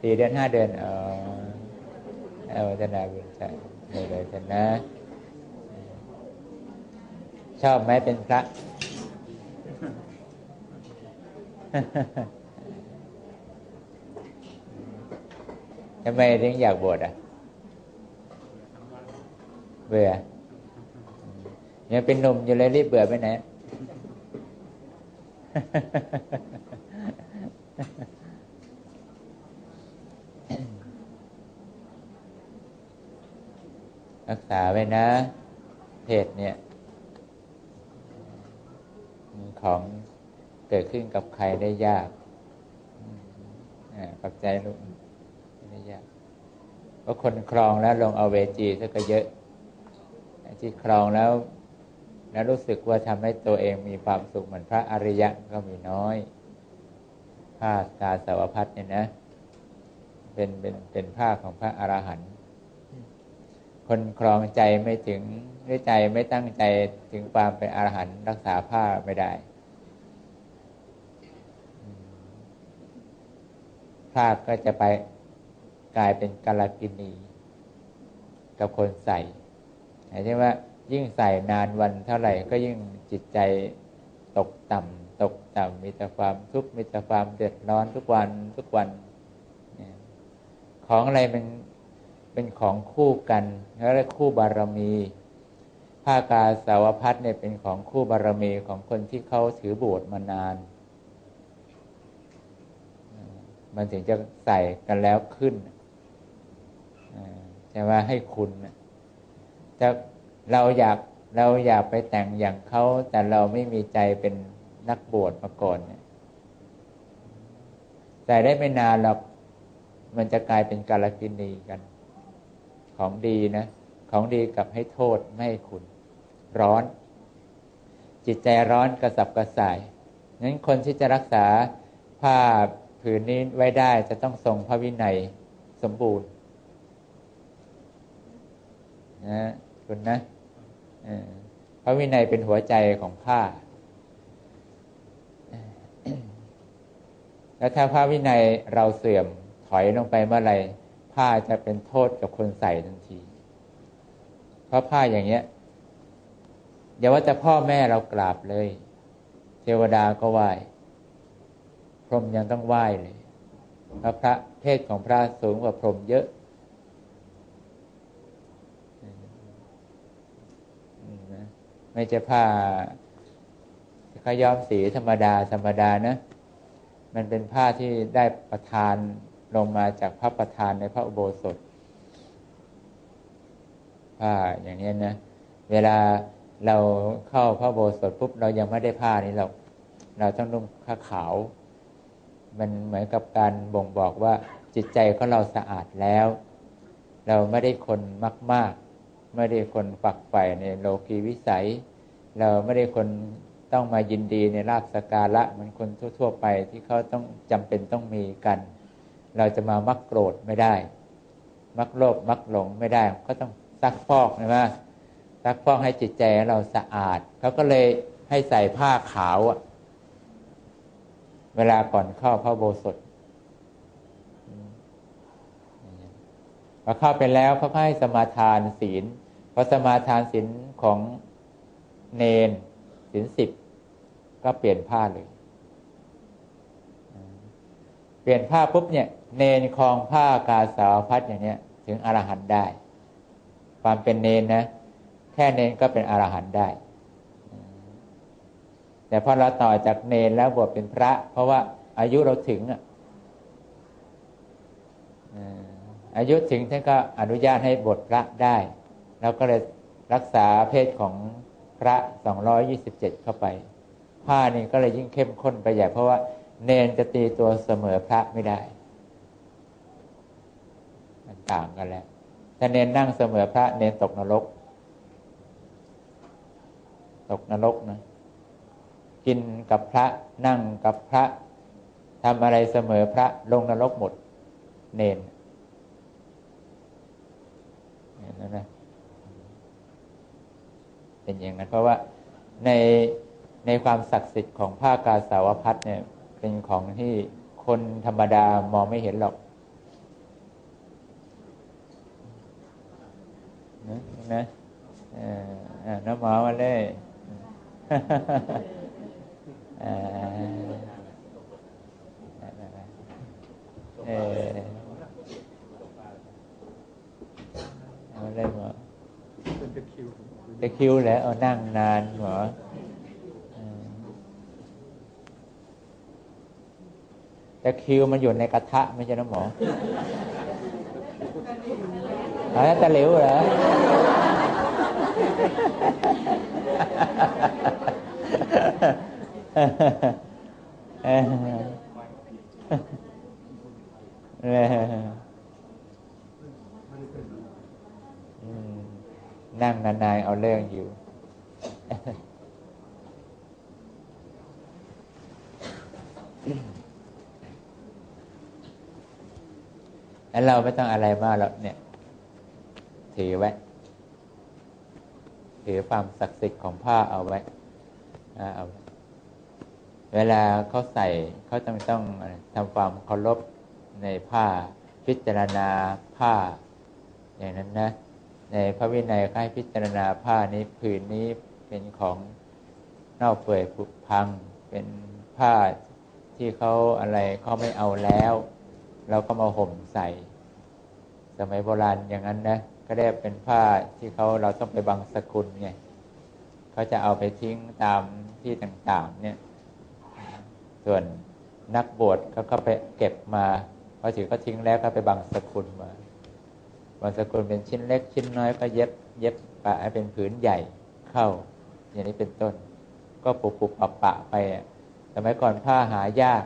สี่เดือนห้าเดือนอ๋อเอาวัฒนาบุญใจเลยเลยกันนะ ชอบไหมเป็นพระ ทำไมถึงอยากบวชอะเบื่อยังเป็นหนุ่มอยู่เลยรีบเบื่อไปไหน รักษาไว้นะเพศเนี่ยของเกิดขึ้นกับใครได้ยากอ่ากับใจลูกไม่ยากเพราะคนครองแล้วลงเอาเวจีซะก็เยอะ ที่ครองแล้ว แล้วรู้สึกว่าทำให้ตัวเองมีความสุขเหมือนพระอริยะก็มีน้อยผ้ากาสาวพัดเนี่ยนะ เป็นเป็นเป็นผ้าของพระอรหันต์ คนครองใจไม่ถึงด้วยใจไม่ตั้งใจถึงความเป็นอรหันต์รักษาผ้าไม่ได้ผ้าก็จะไปกลายเป็นกาลกินี กับคนใส่หมายถึงว่า ยิ่งใส่นานวันเท่าไหร่ก็ยิ่งจิตใจตกต่ำตกต่ำมีแต่ความทุกข์มีแต่ความเดือดร้อนทุกวันทุกวัน ของอะไรเป็น เป็นของคู่กันแล้วเรียกคู่บารมีผ้ากาสาวพัดเนี่ยเป็นของคู่บารมีของคนที่เขาถือบวชมานาน มันถึงจะใส่กันแล้วขึ้นจะว่าให้คุณแต่เราอยากเราอยากไปแต่งอย่างเขาแต่เราไม่มีใจเป็นนักบวชมาก่อนเนี่ยใส่ได้ไม่นานหรอกมันจะกลายเป็นกาลกินีกัน ของดีนะของดีกับให้โทษไม่ให้คุณ ร้อน จิตใจร้อนกระสับกระส่ายนั้นคนที่จะรักษาผ้าผืนนี้ไว้ได้จะต้องทรงพระวินัยสมบูรณ์นะคุณนะพระวินัยเป็นหัวใจของผ้า แล้วถ้าพระวินัยเราเสื่อมถอยลงไปเมื่อไหร่ ผ้าจะเป็นโทษกับคนใส่ทันที เพราะผ้าอย่างเงี้ยอย่าว่าจะพ่อแม่เรากราบเลย เทวดาก็ไหว้พรหมยังต้องไหว้เลยพระพระเพศของพระสูงกว่าพรหมเยอะไม่จะผ้าขย้อมสีธรรมดาธรรมดานะ มันเป็นผ้าที่ได้ประทาน ลงมาจากพระประธานในพระอุโบสถผ้าอย่างนี้นะ เวลาเราเข้าพระอุโบสถปุ๊บเรายังไม่ได้ผ้านี้เราเราต้องนุ่งผ้าขาว มันเหมือนกับการบ่งบอกว่าจิตใจของเราสะอาดแล้ว เราไม่ได้คนมากไม่ได้คนฝักใฝ่ในโลกีวิสัย เราไม่ได้คนต้องมายินดีในลาบสการะมันคนทั่ว ๆ ไปที่เขาต้องจำเป็นต้องมีกัน เราจะมามักโกรธไม่ได้ มักโลภมักหลงไม่ได้ ก็ต้องซักฟอกใช่ไหมซักฟอกให้จิตใจเราสะอาดเขาก็เลยให้ใส่ผ้าขาวอะเวลาก่อนเข้าพระโบสถพอเข้าไปแล้วเขาให้สมาทานศีลพอสมาทานศีลของเนนศีลสิบก็เปลี่ยนผ้าเลย เปลี่ยนผ้าปุ๊บเนี่ย เนนคลองผ้ากาสาวพัดอย่างเนี้ย ถึงอรหันต์ได้ ความเป็นเนนนะ แค่เนนก็เป็นอรหันต์ได้ แต่พอเราต่อจากเนนแล้วบวชเป็นพระ เพราะว่าอายุเราถึงอะอายุถึงท่านก็อนุญาตให้บทพระได้แล้วก็เลยรักษาเพศของพระสองร้อยี่สิบเจ็ดเข้าไป ผ้านี่ก็เลยยิ่งเข้มข้นไปใหญ่เพราะว่า เนนจะตีตัวเสมอพระไม่ได้ มันต่างกันแล้ว ถ้าเนนนั่งเสมอพระ เนนตกนรก ตกนรกนะ กินกับพระนั่งกับพระทำอะไรเสมอพระลงนรกหมด เนนนั่นนะเป็นอย่างนั้นเพราะว่าในในความศักดิ์สิทธิ์ของผ้ากาสาวพัดเนี่ย เป็นของที่คนธรรมดามองไม่เห็นหรอกนะน้ำหมามาเลยเอออาเลยหมอจะคิวแหละเอานั่งนานหมอ ตะคริวมันอยู่ในกระทะไม่ใช่นะหมออ๋อตะหลิวเหรอเออเอออืมนั่งนานๆเอาเรื่องอยู่ แล้วเราไม่ต้องอะไรมากหรอกเนี่ย ถือไว้ ถือความศักดิ์สิทธิ์ของผ้าเอาไว้เอาไว้ เวลาเขาใส่เขาต้องต้องทำความเคารพในผ้าพิจารณาผ้า อย่างนั้นนะ ในพระวินัยให้พิจารณาผ้านี้ผืนนี้เป็นของเน่าเปื่อยผุพัง เป็นผ้าที่เขาอะไรเขาไม่เอาแล้ว เราก็มาห่มใส่ สมัยโบราณอย่างนั้นนะก็ได้เป็นผ้าที่เขาเราต้องไปบังสกุลไงเขาจะเอาไปทิ้งตามที่ต่างๆ เนี่ย ส่วนนักบวชเขาก็ไปเก็บมาพอถือก็ทิ้งแล้วก็ไปบังสกุลมาบางสกุลเป็นชิ้นเล็กชิ้นน้อยก็เย็บ เย็บปะให้เป็นผืนใหญ่เข้า อย่างนี้เป็นต้น ก็ปุบปุบปะปะไปอะสมัยก่อนผ้าหายาก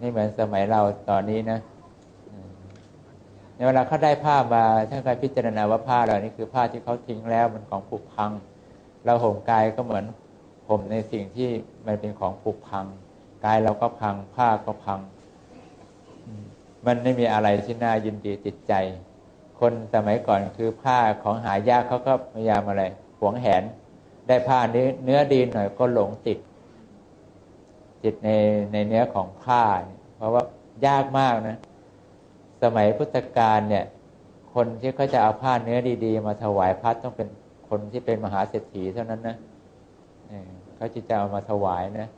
นี่เหมือนสมัยเราตอนนี้นะ ในเวลาเขาได้ผ้ามาท่านเคยพิจารณาว่าผ้าเหล่านี้คือผ้าที่เขาทิ้งแล้วมันของผุพัง เราห่มกายก็เหมือนห่มในสิ่งที่มันเป็นของผุพัง กายเราก็พังผ้าก็พัง มันไม่มีอะไรที่น่ายินดีติดใจ คนสมัยก่อนคือผ้าของหายากเขาก็พยายามอะไรหวงแหน ได้ผ้านื้เนื้อดีหน่อยก็หลงติดติดในในเนื้อของผ้า เพราะว่ายากมากนะ สมัยพุทธกาลเนี่ย คนที่เขาจะเอาผ้าเนื้อดี ๆ มาถวายพระต้องเป็นคนที่เป็นมหาเศรษฐีเท่านั้นนะเขาจะเอามาถวายนะ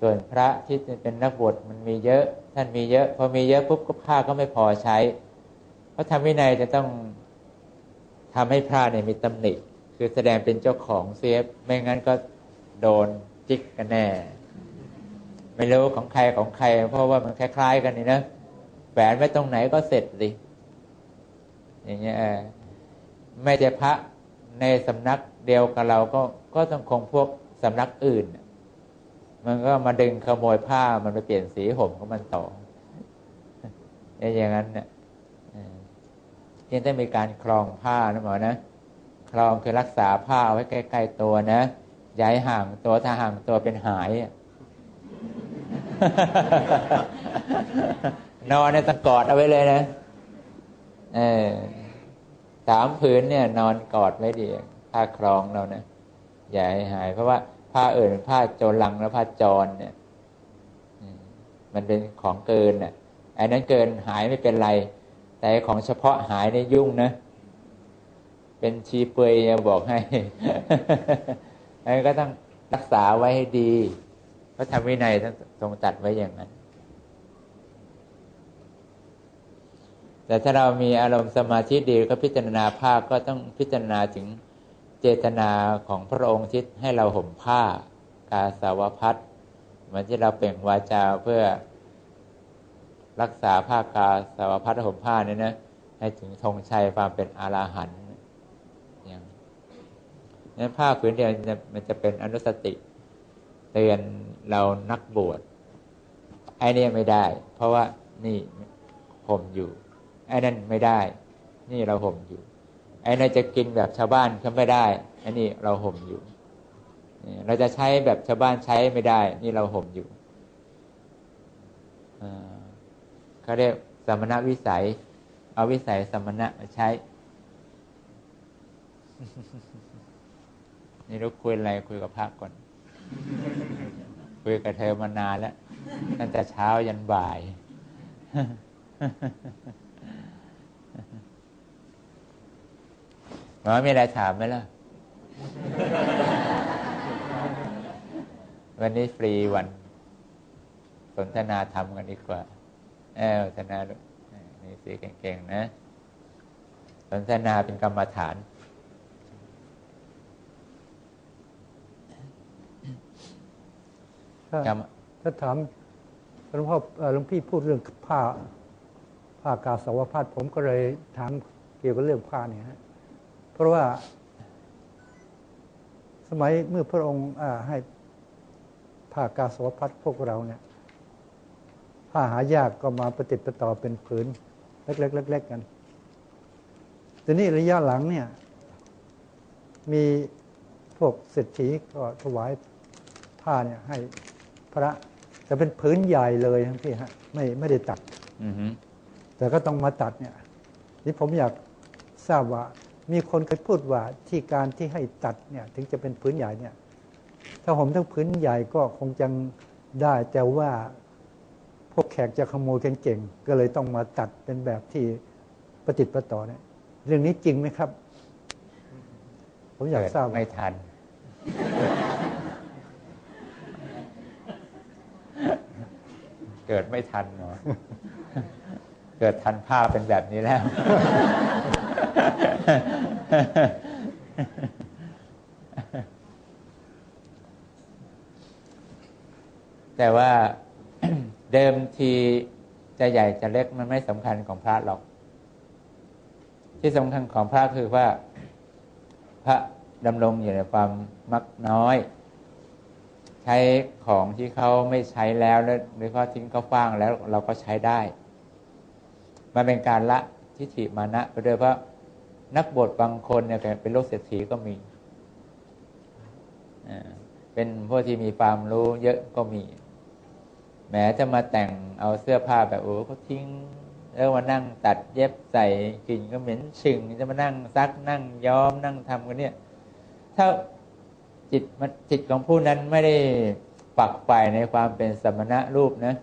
ส่วนพระที่เป็นนักบวชมันมีเยอะ ท่านมีเยอะ พอมีเยอะปุ๊บก็ผ้าก็ไม่พอใช้ เพราะทำวินัยจะต้องทำให้พระเนี่ยมีตำหนิ คือแสดงเป็นเจ้าของเซฟไม่งั้นก็โดนจิกกันแน่ ไม่รู้ของใครของใคร เพราะว่ามันคล้าย ๆ กันนี่นะ แฝนไว้ตรงไหนก็เสร็จสิอย่างเงี้ยเออไม่แต่พระในสำนักเดียวกับเราก็ก็ต้องคงพวกสำนักอื่น มันก็มาดึงขโมยผ้ามันไปเปลี่ยนสีห่มของมันต่ออย่างนั้นเนี่ยยังต้องมีการคลองผ้านะหมอนะคลองคือรักษาผ้าไว้ใกล้ๆตัวนะย้ายห่างตัวถ้าห่างตัวเป็นหาย นอนในตะกอดเอาไว้เลยนะเออสามผืนเนี่ย นอนกอดไว้ดีผ้าครองเรานะอย่าให้หาย เพราะว่าผ้าอื่นผ้าโจรลังและผ้าจรเนี่ยมันเป็นของเกินอะไอ้นั้นเกินหายไม่เป็นไร แต่ของเฉพาะหายในยุ่งนะ เป็นชีเปยบอกให้ไอ้ก็ต้องรักษาไว้ให้ดีพระธรรมวินัยท่านทรงตัดไว้อย่างนั้น แต่ถ้าเรามีอารมณ์สมาธิดีก็พิจารณาผ้าก็ต้องพิจารณาถึงเจตนาของพระองค์ที่ให้เราห่มผ้ากาสาวพัดเหมือนที่เราเปล่งวาจาเพื่อรักษาผ้ากาสาวพัดห่มผ้านี่นะให้ถึงธงชัยความเป็นอาราหันต์อย่างนั้นผ้าผืนเดียวมันจะเป็นอนุสติเตือนเรานักบวชไอ้นี่ไม่ได้ เพราะว่านี่ห่มอยู่ ไอ้นั่นไม่ได้ นี่เราห่มอยู่ ไอ้นั่นจะกินแบบชาวบ้านเขาไม่ได้ไอ้นี่เราห่มอยู่ เราจะใช้แบบชาวบ้านใช้ไม่ได้ นี่เราห่มอยู่เขาเรียกสมณวิสัย เอาวิสัยสมณะมาใช้ นี่เราคุยอะไรคุยกับพระก่อน คุยกับเธอมานานแล้วตั้งแต่เช้ายันบ่าย หมอมีอะไรถามไหมล่ะ วันนี้ฟรีวันสนทนาธรรมกันดีกว่า เออสนทนานี่สีเก่งๆนะ สนทนาเป็นกรรมฐานถ้ากรรมถ้าถามหลวงพ่อเอ่อหลวงพี่พูดเรื่องผ้าผ้ากาสาวพัดผมก็เลยถามเกี่ยวกับเรื่องผ้าเนี่ยฮะ เพราะว่าสมัยเมื่อพระองค์อ่าให้ผ้ากาสาวพัดพวกเราเนี่ยผ้าหายากก็มาประติดประต่อเป็นผืนเล็กๆเล็กๆกันแต่นี่ระยะหลังเนี่ย มีพวกเศรษฐีก็ถวายผ้าเนี่ย ให้พระแต่เป็นผืนใหญ่เลยทั้งพี่ฮะ ไม่ไม่ได้ตัดอือฮึแต่ก็ต้องมาตัดเนี่ย นี่ผมอยากทราบว่า มีคนเคยพูดว่าที่การที่ให้ตัดเนี่ยถึงจะเป็นผืนใหญ่เนี่ยถ้าผมทั้งผืนใหญ่ก็คงจะได้แต่ว่าพวกแขกจะขโมยกันเก่งก็เลยต้องมาตัดเป็นแบบที่ประติดประต่อเนี่ยเรื่องนี้จริงไหมครับ ผมอยากทราบไม่ทัน เกิดไม่ทันเนาะเกิดทันภาพเป็นแบบนี้แล้ว แต่ว่าเดิมทีจะใหญ่จะเล็กมันไม่สำคัญของพระหรอก ที่สำคัญของพระคือว่า พระดำรงอยู่ในความมักน้อย ใช้ของที่เขาไม่ใช้แล้วหรือเขาทิ้งเขาฟ้างแล้วเราก็ใช้ได้ มันเป็นการละทิฏฐิมานะไปด้วยเพราะ นักบวชบางคนเนี่ยเป็นโรคเศรษฐีก็มีเป็นพวกที่มีความรู้เยอะก็มี แม้จะมาแต่งเอาเสื้อผ้าแบบโอ้เขาทิ้ง แล้วมานั่งตัดเย็บใส่กลิ่นก็เหม็นชึงจะมานั่งซักนั่งย้อมนั่งทำกันเนี่ย ถ้าจิตมันจิตของผู้นั้นไม่ได้ฝักใฝ่ในความเป็นสมณะรูปนะ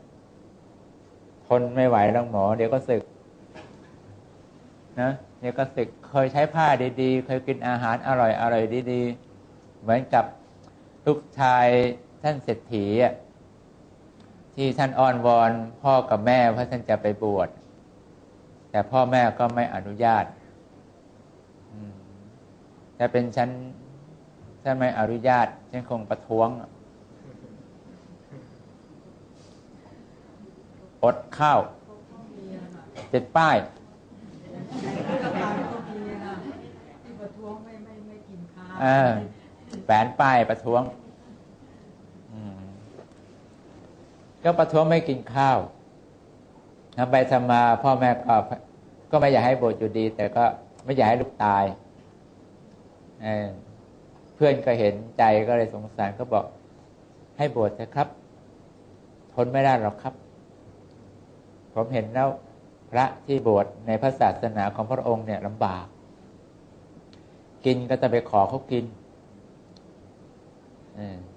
ทนไม่ไหวแล้วหมอ เดี๋ยวก็สึก นะ เดี๋ยก็สึกเคยใช้ผ้าดีๆ เคยกินอาหารอร่อยอร่อยดีๆ เหมือนกับลูกชายท่านเศรษฐีที่ท่านอ้อนวอนพ่อกับแม่เพราท่านจะไปบวชแต่พ่อแม่ก็ไม่อนุญาตอืมถ้าเป็นฉันถ้าไม่อนุญาตฉันคงประท้วงอดข้าวติดป้าย ที่ประท้วงไม่ไม่ไม่กินข้าว เออแฝนป้ายประท้วงก็ประท้วงไม่กินข้าวทำไปทำมาพ่อแม่ก็ก็ไม่อยากให้บวชอยู่ดี แต่ก็ไม่อยากให้ลูกตายเเพื่อนก็เห็นใจก็เลยสงสารก็บอก ให้บวชเถอะครับ ทนไม่ได้หรอกครับ ผมเห็นแล้วพระที่บวชในพระศาสนาของพระองค์เนี่ยลำบาก กินก็จะไปขอเขากิน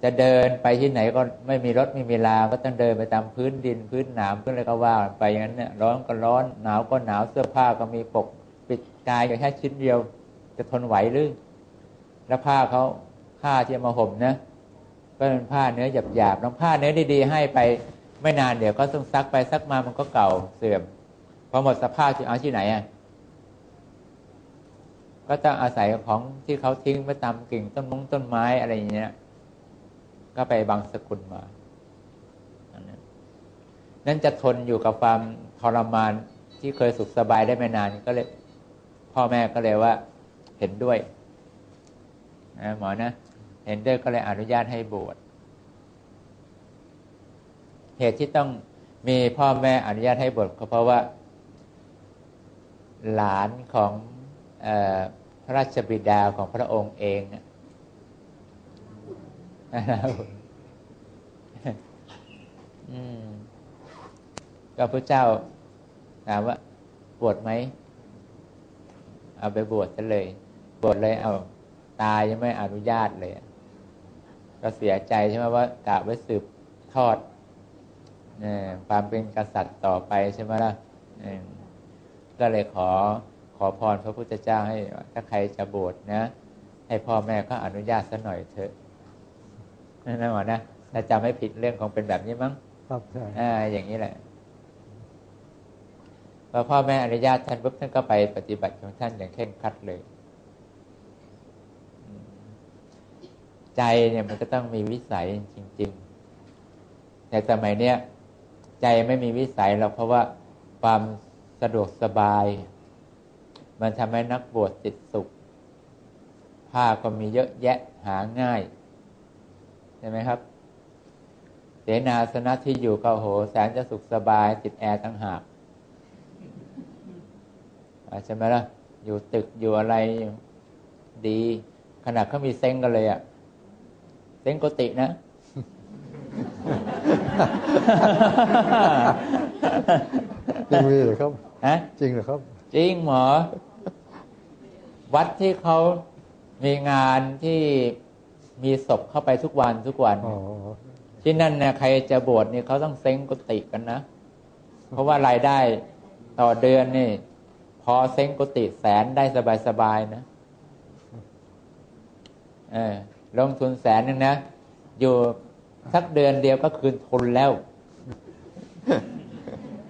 จะเดินไปที่ไหนก็ไม่มีรถไม่มีลา ก็ต้องเดินไปตามพื้นดินพื้นหนามพื้นอะไรก็ว่าไปอย่างนั้นเนี่ยร้อนก็ร้อนหนาวก็หนาวเสื้อผ้าก็มีปก ปิดกายก็แค่ชิ้นเดียว จะทนไหวหรือแล้วผ้าเขาผ้าที่มาห่มนะก็เป็นผ้าเนื้อหยาบๆน้องผ้าเนื้อดีๆ ให้ไปไม่นานเดี๋ยวก็ต้องซักไปซักมามันก็เก่าเสื่อมพอหมดสภาพจะเอาที่ไหนอะ ก็ต้องอาศัยของที่เขาทิ้งไว้ตามกิ่งต้นมงต้นไม้อะไรอย่างเงี้ย ก็ไปบางสกุลมา นั่นจะทนอยู่กับความทรมานที่เคยสุขสบายได้ไม่นานก็เลย พ่อแม่ก็เลยว่า เห็นด้วยนะหมอนะ เห็นด้วยก็เลยอนุญาตให้บวชเหตุที่ต้องมีพ่อแม่อนุญาตให้บวชก็เพราะว่า หลานของ พระราชบิดาของพระองค์เองก็พระเจ้าถามว่าบวชไหม เอาไปบวชซะเลย บวชเลย เอา ตายยังไม่อนุญาตเลย ก็เสียใจใช่ไหมว่ากะไว้สืบทอดความเป็นกษัตริย์ต่อไปใช่ไหมล่ะก็เลยขอ ขอพรพระพุทธเจ้าให้ถ้าใครจะบวชนะ ให้พ่อแม่ก็อนุญาตสักหน่อยเถอะนั่นหมอนะถ้าจำไม่ผิดเรื่องของเป็นแบบนี้มั้งครับใช่อ่าอย่างนี้แหละพอพ่อแม่อนุญาตท่านปุ๊บท่านก็ไปปฏิบัติของท่านอย่างเคร่งครัดเลยอืมใจเนี่ยมันก็ต้องมีวิสัยจริง ๆ แต่สมัยเนี้ยใจไม่มีวิสัยหรอกเพราะว่าความสะดวกสบาย มันทำให้นักบวชติดสุข ผ้าก็มีเยอะแยะหาง่าย ใช่ไหมครับ เสนาสนะที่อยู่ก็โห แสนจะสุขสบายติดแอร์ตั้งหากอ่าใช่ไหมล่ะ อยู่ตึกอยู่อะไรดี ขนาดเขามีเซ้งกันเลยอะเซ้งกุฏินะจริงมีเหรอครับฮะจริงเหรอครับ จริงหมอ วัดที่เขามีงานที่มีศพเข้าไปทุกวันทุกวันอ๋อที่นั่นเนี่ยใครจะบวชนี่เขาต้องเซ้งกุฏิกันนะ เพราะว่ารายได้ต่อเดือนนี่ พอเซ้งกุฏิแสนได้สบายๆนะเออลงทุนแสนหนึงนะ อยู่สักเดือนเดียวก็คืนทุนแล้ว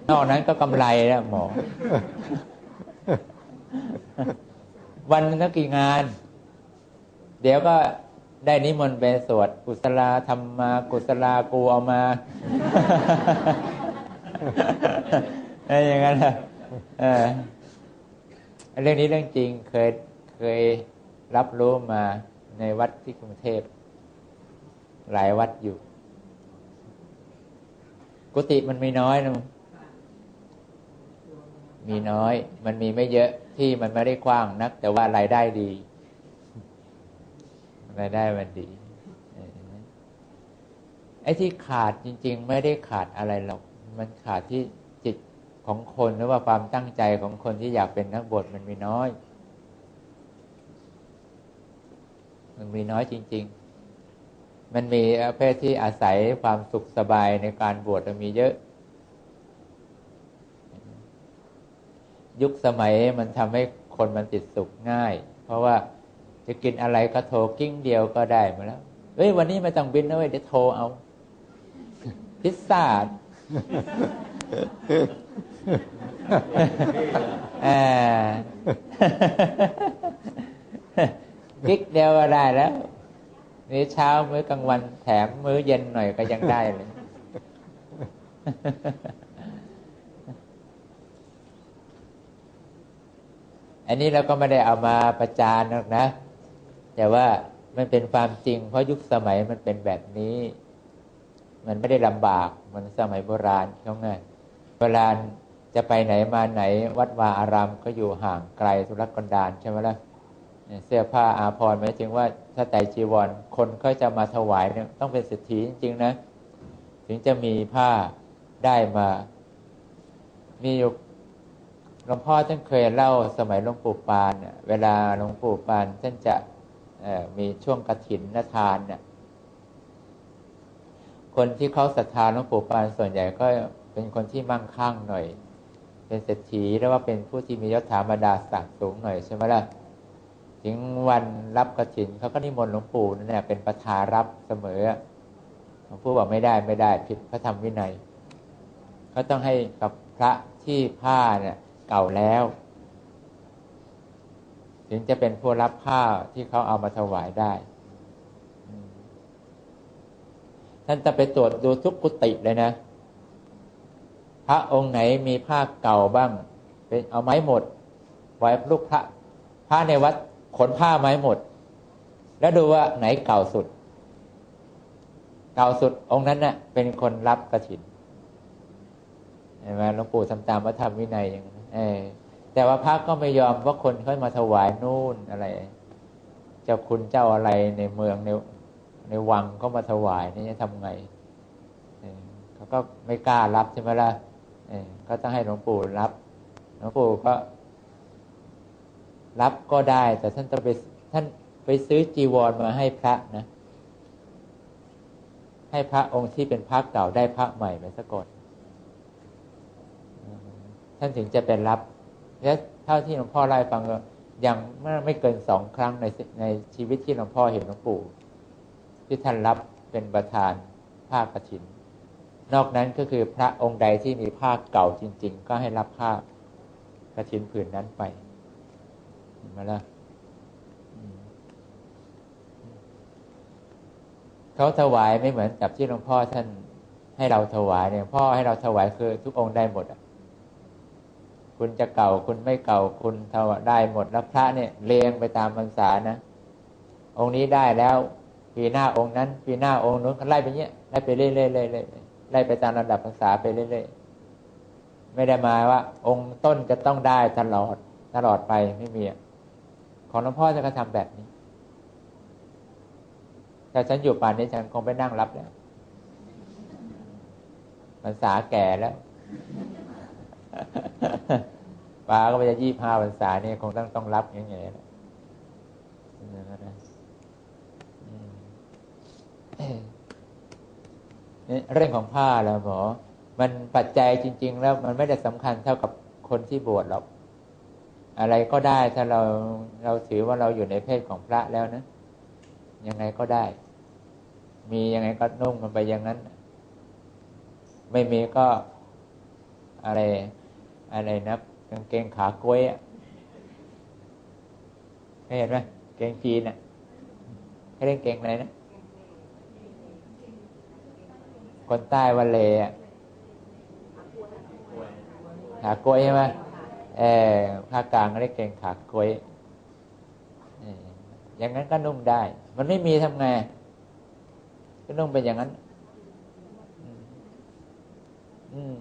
นอกนั้นก็กำไรแล้วหมอ วันนึงก็กี่งาน เดี๋ยวก็ได้นิมนต์ไปสวดกุศลาธรรมา กุศลากูเอามาเอ้ยอย่างนั้นเหรอเออเรื่องนี้เรื่องจริงเคยเคยรับรู้มาในวัดที่กรุงเทพ หลายวัดอยู่ กุฏิมันมีน้อยนะมีน้อย มันมีไม่เยอะ ที่มันไม่ได้กว้างนัก แต่ว่ารายได้ดีรายได้มันดีไอ้ที่ขาดจริง ๆ ไม่ได้ขาดอะไรหรอก มันขาดที่จิตของคนหรือว่าความตั้งใจของคนที่อยากเป็นนักบวชมันมีน้อย มันมีน้อยจริง ๆ มันมีประเภทที่อาศัยความสุขสบายในการบวชมันมีเยอะ ยุคสมัยมันทำให้คนมันติดสุขง่าย เพราะว่าจะกินอะไรก็โทรกิ้งเดียวก็ได้มาแล้วเฮ้ยวันนี้ไม่ต้องบินนะเว้ยเดี๋ยวโทรเอา พิซซ่าเออกิ๊กเดียวก็ได้แล้วนี่เช้ามื้อกลางวันแถมมื้อเย็นหน่อยก็ยังได้เลย อันนี้เราก็ไม่ได้เอามาประจานหรอกนะ แต่ว่ามันเป็นความจริง เพราะยุคสมัยมันเป็นแบบนี้ มันไม่ได้ลำบากเหมันสมัยโบราณเขาไงโบราณจะไปไหนมาไหน วัดวาอารามก็อยู่ห่างไกลธุรกันดารใช่ไหมล่ะเนี่ยเสื้อผ้าอาภรณ์หมายถึงว่าถ้าไตรจีวร คนเขาจะมาถวายเนี่ยต้องเป็นเศรษฐีจริงๆนะ ถึงจะมีผ้าได้มา มีอยู่ หลวงพ่อท่านเคยเล่าสมัยหลวงปู่ปานเนี่ยเวลาหลวงปู่ปานท่านจะมีช่วงกระถินนทานเนี่ยคนที่เขาศรัทธาหลวงปู่ปานส่วนใหญ่ก็เป็นคนที่มั่งคั่งหน่อย เป็นเศรษฐีหรือว่าเป็นผู้ที่มียศถาบรรดาศักดิ์สูงหน่อยใช่ไหมล่ะถึงวันรับกระถินเขาก็นิมนต์หลวงปู่นั่นแหละเป็นประธานรับเสมอหลวงปู่บอกไม่ได้ไม่ได้ผิดพระธรรมวินัย ก็ต้องให้กับพระที่ผ้าเนี่ย เก่าแล้ว ถึงจะเป็นผู้รับผ้าที่เขาเอามาถวายได้ท่านจะไปตรวจดูทุกกุฏิเลยนะ พระองค์ไหนมีผ้าเก่าบ้าง เป็นเอาไม้หมด ไว้ลูกพระพระในวัดขนผ้าไม้หมด แล้วดูว่าไหนเก่าสุด เก่าสุดองค์นั้นน่ะเป็นคนรับกระถินเห็นไหมหลวงปู่ทำตามพระธรรมวินัยย่าง เออแต่ว่าพระก็ไม่ยอมว่าคนเขามาถวายนู่นอะไร เจ้าคุณเจ้าอะไรในเมืองในในวังก็มาถวายนี่จะทำไงเขาก็ไม่กล้ารับใช่ไหมล่ะเออก็ต้องให้หลวงปู่รับหลวงปู่ก็ รับก็ได้ แต่ท่านต้องไปท่านไปซื้อจีวรมาให้พระนะ ให้พระองค์ที่เป็นพระเก่าได้พระใหม่ไปซะก่อน ท่านถึงจะเป็นรับ และเท่าที่หลวงพ่อไล่าให้ฟังก็ยังไม่ไม่เกินสองครั้งในในชีวิตที่หลวงพ่อเห็นหลวงปู่ ที่ท่านรับเป็นประธานผ้ากฐิน นอกนั้นก็คือพระองค์ใดที่มีผ้าเก่าจริง ๆ ก็ให้รับผ้ากฐินผืนนั้นไปเห็นไหมล่ะเขาถวายไม่เหมือนกับที่หลวงพ่อท่านให้เราถวายเนี่ยพ่อให้เราถวายคือทุกองค์ได้หมดอะ คุณจะเก่าคุณไม่เก่าคุณถวาได้หมดแล้วพระเนี่ยเรียงไปตามพรรษานะ องค์นี้ได้แล้วปีหน้าองค์นั้นปีหน้าองค์นู้นไล่ไปเงี้ยไล่ไปเรื่อยๆเรื่อยๆไล่ไปตามระดับภาษาไปเรื่อยๆไม่ได้มาว่า องค์ต้นจะต้องได้ตลอดตลอดไปไม่มีของหลวงพ่อจะกระทำแบบนี้แต่ฉันอยู่ป่านนี้ฉันคงไปนั่งรับแล้วภาษาแก่แล้ว ป้าก็ไปจะยี่ห้าภาษาเนี่ยคงต้องต้องรับอย่างเงี้ยเรื่องของผ้าแล้วหมอ มันปัจจัยจริง ๆ แล้วมันไม่ได้สำคัญเท่ากับคนที่บวชหรอก อะไรก็ได้ถ้าเราเราถือว่าเราอยู่ในเพศของพระแล้วนะ ยังไงก็ได้ มียังไงก็นุ่งมันไปอย่างนั้น ไม่มีก็อะไร อะไรนะกางเกงขากล้วยอะเห็นไหมเกงจีนอะให้เรียกเกงอะไรนะคนใต้วันเลอะขากล้วยใช่ไหมเออภาคกลางก็เรียกเกงขากล้วยอย่างนั้นก็นุ่งได้ มันไม่มีทำไง ก็นุ่งเป็นอย่างนั้น อืมอืม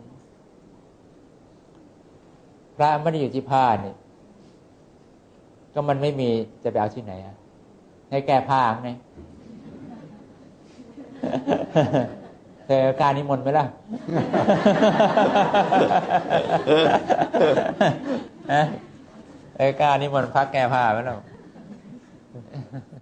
พระไม่ได้อยู่ที่ผ้านี่ ก็มันไม่มีจะไปเอาที่ไหนอะให้แก้ผ้าไงเธอการนิมนต์ไหมล่ะเออการนิมนต์พักแก้ผ้าไหมล่ะ